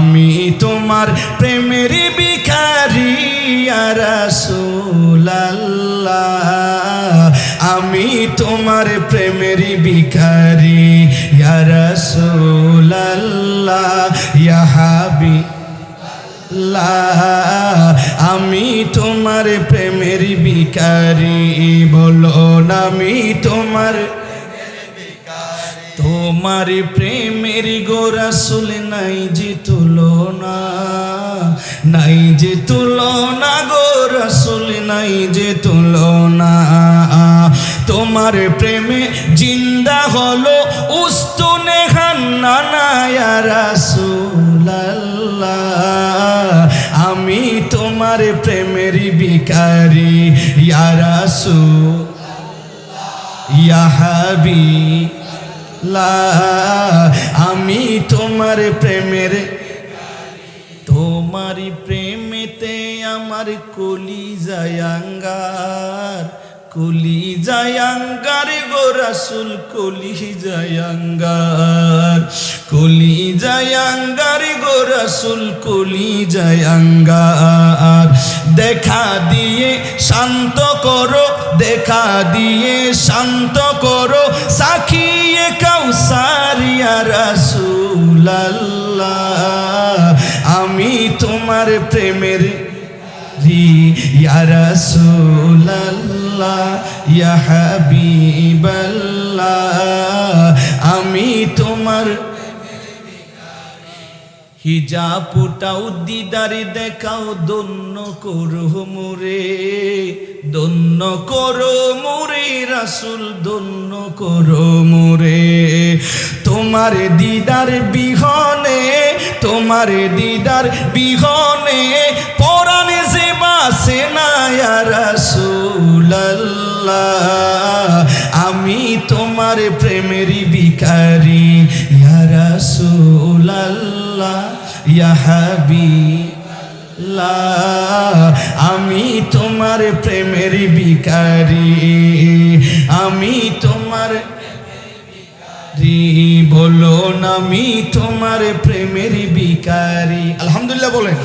আমি তোমার প্রেমের বিকারি রাসূলুল্লাহ। আমি তোমার প্রেমের বিকারি ইয়া রাসূলুল্লাহ। ইয়া হাবিব আমি তোমার প্রেমের বিকারি বলো না আমি তোমার তোমার প্রেমের গোরাসুল নাই যে তুলনা, নাই যে তুলনা গোরাসুল নাই যে তুলনা। তোমার প্রেমে জিন্দা হলো উস্তুনে হান্না রাসূলুল্লাহ। আমি তোমার প্রেমের বিকারি ইয়া রাসূল, ইয়া হাবিব। লা আমি তোমার প্রেমের তোমার প্রেমেতে আমার কলি জায়াঙ্গার কলি জায়াঙ্গার গো রাসুল কলি জায়াঙ্গার কলি জায়াঙ্গার গো রাসুল কলি জায়াঙ্গার দেখা দিয়ে শান্ত করো, দেখা দিয়ে শান্ত করো সাখিয়ে আমি তোমার প্রেমের আমি তোমার হিজাব ফুটাও দিদারে দেখাও দন্য করো মোরে দন্য করো মোরে, রাসুল দন্য করো মোরে তোমার দিদার বিহনে, তোমার দিদার বিহনে পরাণে যে বাসে না আমি তোমার প্রেমের বিকারি আমি তোমার প্রেমের বিকারি আমি তোমার বলো না আমি তোমার প্রেমের বিকারী আলহামদুলিল্লাহ বলেন।